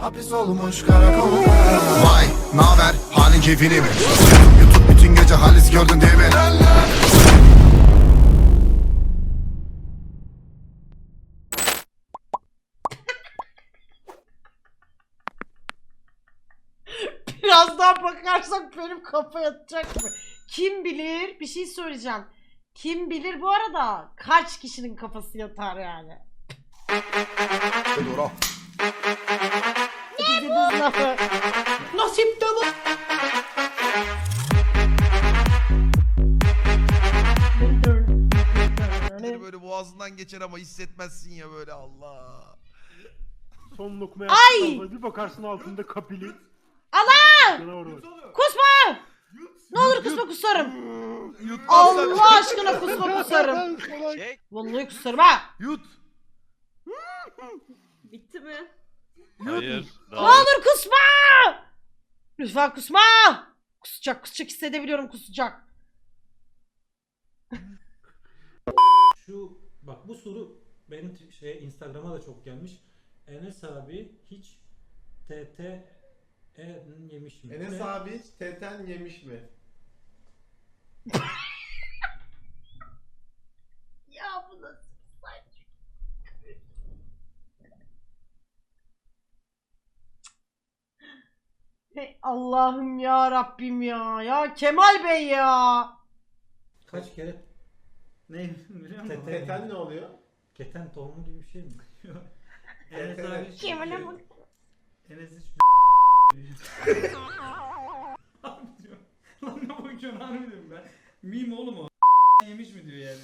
Hapis olmuş karakolda Vay naber halin keyfini mi? YouTube bütün gece halis gördün değil mi? Biraz daha bakarsak benim kafa yatacak mı? Kim bilir? Bir şey söyleyeceğim. Kim bilir bu arada kaç kişinin kafası yatar yani. Dur Ne bu? Nasip de bu. Böyle boğazından geçer ama hissetmezsin ya böyle Allah. Son lokma Ay! bir bakarsın altında kapili. Allah! Kusma! Ne olur kusma kusarım. Allah aşkına kusma kusarım. Vallahi kusarım ha. Yut. Bitti mi? Hayır. Ne olur kusma! Lütfen kusma! Kusacak kusacak hissedebiliyorum kusacak. Şu bak bu soru benim t- şey Instagram'a da çok gelmiş. Enes abi hiç TT e yemiş mi? Enes Ne? abi hiç teten yemiş mi? Ya bu nasıl saçma? Hey Allah'ım ya Rabbim ya. Ya Kemal Bey ya. Kaç kere ne biliyor musun? Teten ne oluyor? Keten tohumu gibi bir şey mi? Enes abi hiç Kemal'e bak. Enes hiç Abi diyor. Lan ne bakıyorsun harbi diyorum ben. Meme oğlum o. yemiş mi diyor yani.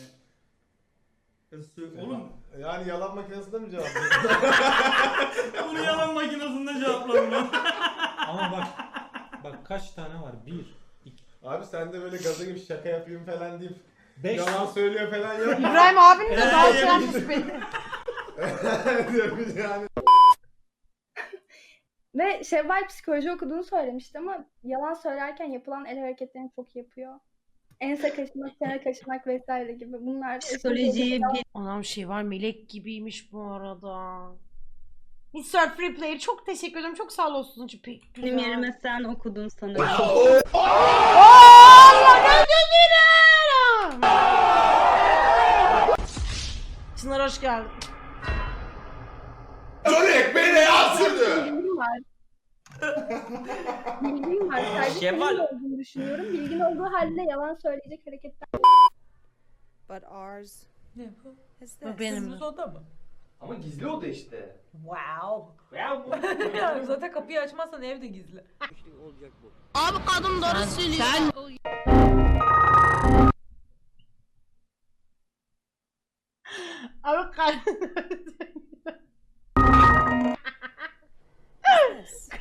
Oğlum Yani yalan makinesinde mi cevap bunu yalan makinesinde cevapladım ben. Ama bak bak kaç tane var? Bir, iki, Abi sen de böyle gaza gibi şaka yapayım falan deyip beş. yalan söylüyor falan yapma. İbrahim abinin de daha yemiş. öğrenmiş beni. Yani. Ve Şevval psikoloji okuduğunu söylemişti ama yalan söylerken yapılan el hareketlerini çok yapıyor. Ense kaşımak, çene kaşımak vesaire gibi bunlar. Psikolojiyi bir Anam şey var melek gibiymiş bu arada. Mr. Free Player çok teşekkür ederim. Çok sağ olsun. Pek güzel. benim yerime sen okudun sanırım. Allah ne dediler? Çınar hoş geldin. Çocuk beni yansıdı. Bilgim var. Bilgim var. Sadece Şevval. senin de olduğunu düşünüyorum. Bilgin olduğu halde yalan söyleyecek hareketler. But ours Ne bu? is Bu benim. Kızımız oda mı? Ama gizli oda işte. Wow. Ya Zaten kapıyı açmazsan evde gizli. Abi kadın doğru söylüyor. Sen Abi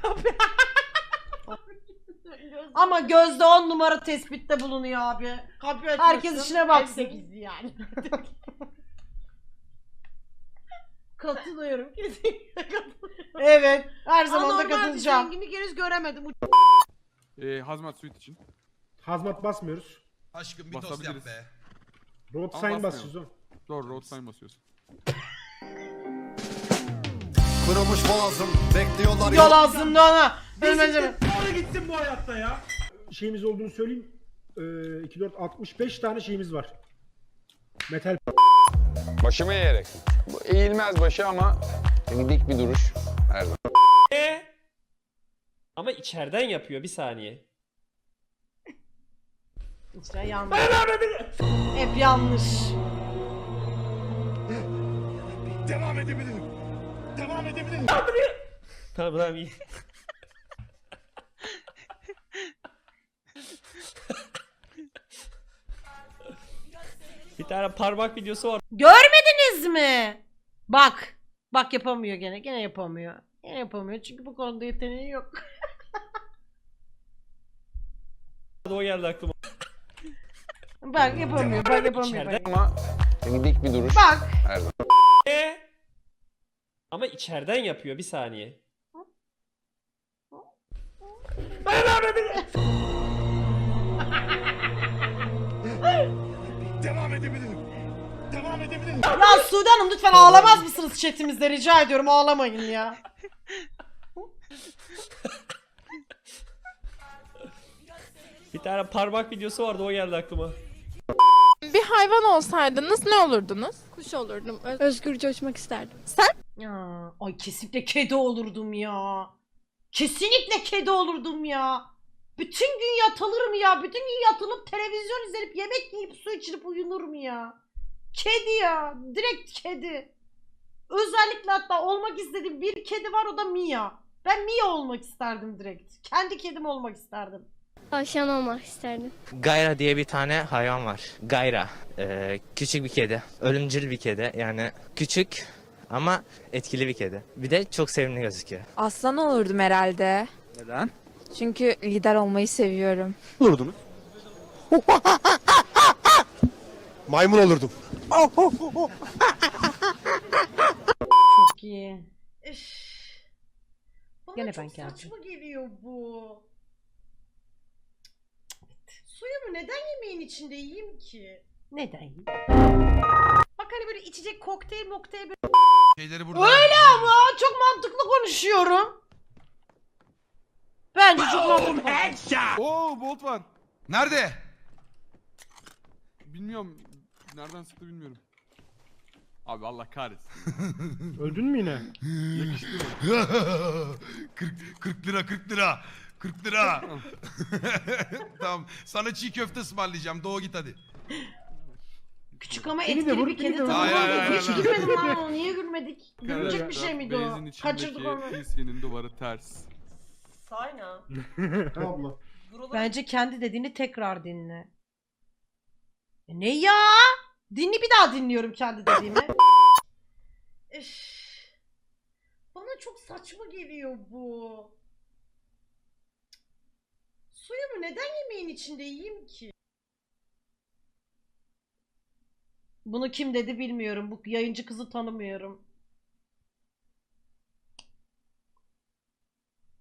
Kapı- Ama gözde on numara tespitte bulunuyor abi. Herkes işine baksın. yani. Katılıyorum. Kesinlikle katılıyorum. Evet. Her zaman da katılacağım. zenginlik henüz göremedim. Ee, hazmat suite için. Hazmat basmıyoruz. Aşkım bir tost Basabiliriz. yap be. Road Ama sign basmıyorum. basıyoruz o. Doğru road sign basıyorsun. Kırılmış boğazım bekliyorlar Yol ağzımda ona. Ölmece Nereye gitsin bu hayatta ya? Şeyimiz olduğunu söyleyeyim. Ee, 2, 4, 65 tane şeyimiz var. Metal Başımı eğerek. Bu eğilmez başı ama yani dik bir duruş her zaman. Ama içeriden yapıyor bir saniye. İşte yanlış. Hep yanlış. Devam edebilirim Devam edebilirim Tamam tamam iyi. bir tane parmak videosu var. Mi? Bak. Bak yapamıyor gene. Gene yapamıyor. Gene yapamıyor. Çünkü bu konuda yeteneği yok. O geldi aklıma. Bak yapamıyor. Bak yapamıyor. Bak. Ama dik bir duruş Bak. her zaman. ama içeriden yapıyor bir saniye. Devam edebilirim Devam edebilirim Ya Sude Hanım lütfen ağlamaz mısınız chatimizde rica ediyorum ağlamayın ya. Bir tane parmak videosu vardı o geldi aklıma. Bir hayvan olsaydınız ne olurdunuz? Kuş olurdum. Özgürce uçmak isterdim. Ya, ay kesinlikle kedi olurdum ya. Kesinlikle kedi olurdum ya. Bütün gün yatılır mı ya? Bütün gün yatılıp televizyon izlenip yemek yiyip su içilip uyunur mu ya? Kedi ya. Direkt kedi. Özellikle hatta olmak istediğim bir kedi var o da Mia. Ben Mia olmak isterdim direkt. Kendi kedim olmak isterdim. Tavşan olmak isterdim. Gayra diye bir tane hayvan var. Gayra. Ee, küçük bir kedi. Ölümcül bir kedi. Yani küçük ama etkili bir kedi. Bir de çok sevimli gözüküyor. Aslan olurdum herhalde. Neden? Çünkü lider olmayı seviyorum. Olurdunuz. Maymun olurdum. Çok iyi. Üf. Bana Gene çok ben geldim. saçma geliyor bu. Suyumu neden yemeğin içinde yiyeyim ki? Neden? Bak hani böyle içecek kokteyl mokteyl böyle. Şeyleri burada. Öyle ama çok mantıklı konuşuyorum. Bence çok mantıklı. Oo Bolt var. Nerede? Bilmiyorum. Nereden sıktı bilmiyorum. Abi Allah kahretsin. Öldün mü yine? 40, 40 lira 40 lira. 40 lira. tamam. Sana çiğ köfte ısmarlayacağım. Doğu git hadi. Küçük ama Beni de etkili vur, bir beni kedi de vur. tadı Hayır, hayır, vardı. hayır, Hiç hayır. gülmedim lan ona. Niye gülmedik? Gülünecek bir şey miydi o? Beyzin Kaçırdık içindeki onu. PC'nin duvarı ters. Sayna. Abla. Bence kendi dediğini tekrar dinle. E ne ya? Dinli bir daha dinliyorum kendi dediğimi. Üf. Bana çok saçma geliyor bu. Suyumu neden yemeğin içinde yiyeyim ki? Bunu kim dedi bilmiyorum. Bu yayıncı kızı tanımıyorum.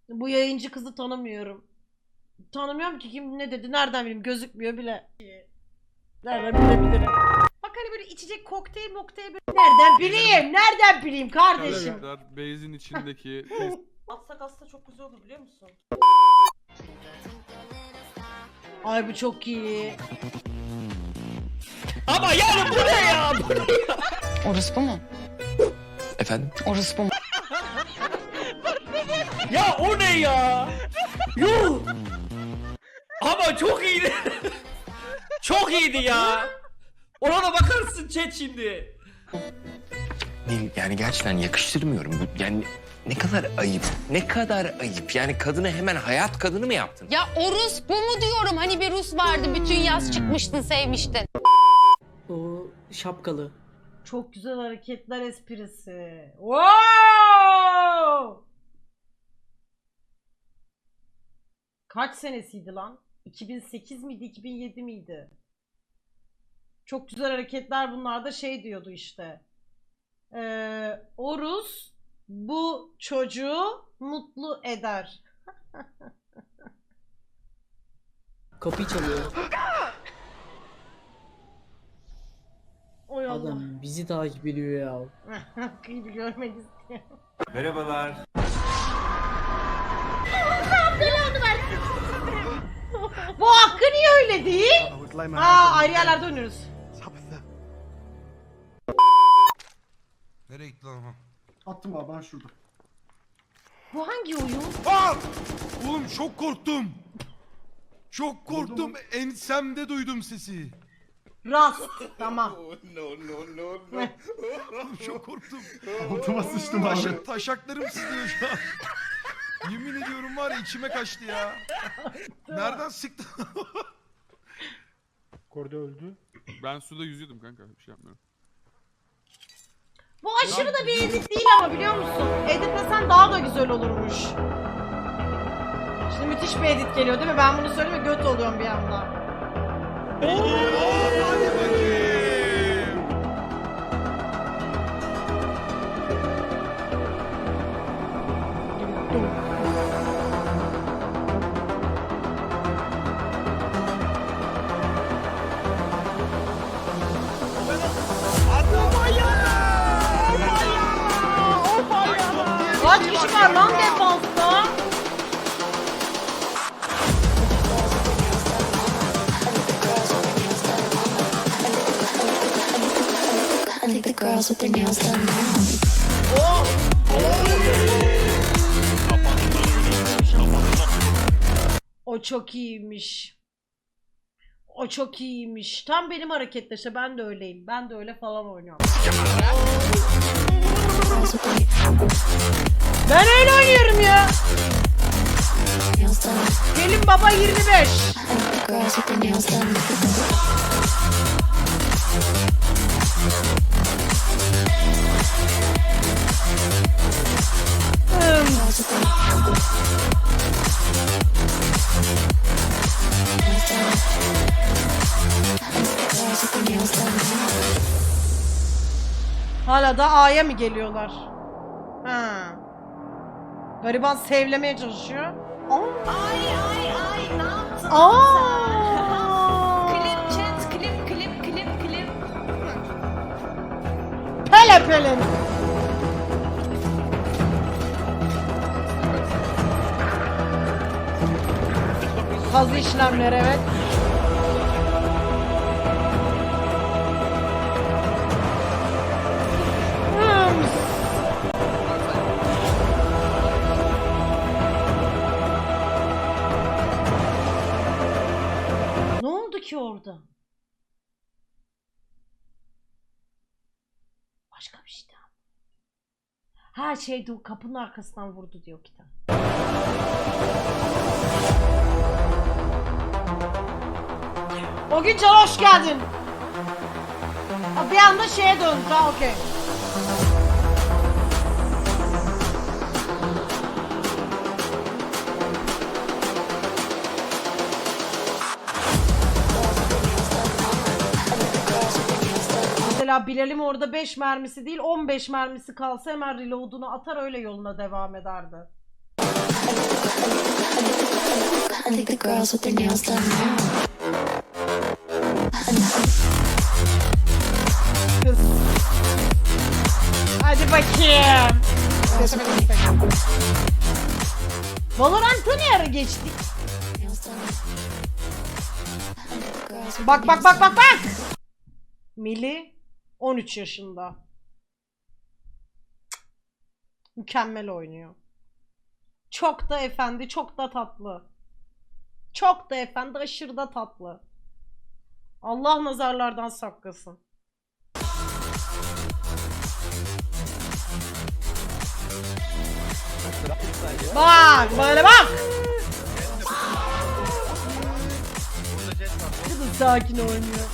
Bu yayıncı kızı tanımıyorum. Tanımıyorum ki kim ne dedi nereden bileyim gözükmüyor bile. Nereden bilebilirim. Böyle içecek kokteyl mokteyl böyle. Nereden bileyim nereden bileyim kardeşim. Arkadaşlar Beyzin içindeki Atsak aslında çok güzel olur biliyor musun? Ay bu çok iyi. Ama yani bu ne ya? Orospu mu? Efendim? Orospu mu? Ya o ne ya? Yuh! Ama çok iyiydi. çok iyiydi ya. Ona da bakarsın chat şimdi. Değil yani gerçekten yakıştırmıyorum. Bu- Yani ne kadar ayıp. Ne kadar ayıp. Yani kadını hemen hayat kadını mı yaptın? Ya orospu mu diyorum? Hani bir Rus vardı bütün yaz çıkmıştın sevmiştin. O şapkalı. Çok güzel hareketler esprisi. Wow! Kaç senesiydi lan? 2008 miydi, 2007 miydi? Çok güzel hareketler bunlar da şey diyordu işte. Ee, o Rus bu çocuğu mutlu eder. Kapıyı çalıyor. Oy Allah. bizi takip ediyor ya. Kıydı görmek istiyor. Merhabalar. Bu hakkı niye öyle değil? Aa ayrı yerlerde oynuyoruz. Nereye gitti lan o? Attım abi ben şurada. Bu hangi oyun? Aa! Oğlum çok korktum. Çok korktum. Ensemde duydum sesi. Rast. Tamam. Oğlum çok korktum. Altıma sıçtım abi. Taşak, taşaklarım sızlıyor şu an. Yemin ediyorum var ya içime kaçtı ya. Nereden sıktı? Korda öldü. ben suda yüzüyordum kanka. Bir şey yapmıyorum. Bu aşırı da bir edit değil ama biliyor musun? Editlesen daha da güzel olurmuş. Şimdi müthiş bir edit geliyor değil mi? Ben bunu söyleyeyim göt oluyorum bir anda. Hadi O çok iyiymiş. O çok iyiymiş. Tam benim hareketler işte ben de öyleyim. Ben de öyle falan oynuyorum. Ben öyle oynuyorum ya. Gelin baba 25. Hala da A'ya mı geliyorlar? Ha. Gariban sevlemeye çalışıyor. Ay ay ay ne yaptın? Aa! Klip chat klip klip klip klip. Pele pele. Kazı işlemleri evet. Ki? Başka bir şey daha. Ha şey kapının arkasından vurdu diyor kitap. O gün Can hoş geldin. Bir anda şeye döndü. Okey. Mesela Bilal'im orada 5 mermisi değil 15 mermisi kalsa hemen reload'unu atar öyle yoluna devam ederdi. Kız. Hadi bakayım. Valorant'a ne ara geçtik? Bak bak bak bak bak. Mili 13 yaşında. Mükemmel oynuyor. Çok da efendi, çok da tatlı. Çok da efendi, aşırı da tatlı. Allah nazarlardan saklasın. Bak, böyle bak. Kızım sakin oynuyor.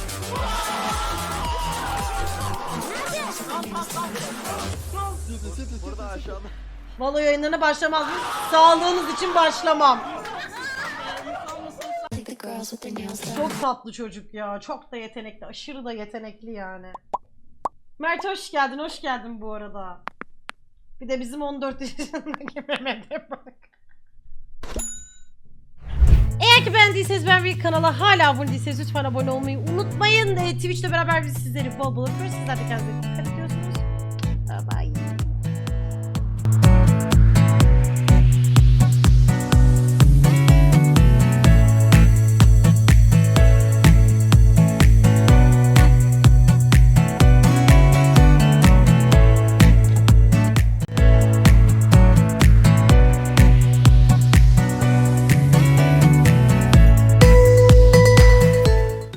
Valo yayınlarına başlamaz mı? Sağlığınız için başlamam. Çok tatlı çocuk ya. Çok da yetenekli. Aşırı da yetenekli yani. Mert hoş geldin. Hoş geldin bu arada. Bir de bizim 14 yaşındaki Mehmet'e bak. Eğer ki beğendiyseniz bir kanala hala abone değilseniz lütfen abone olmayı unutmayın. Ee, Twitch'te beraber biz sizleri bol bol öpüyoruz. Sizler de kendinize dikkat edin.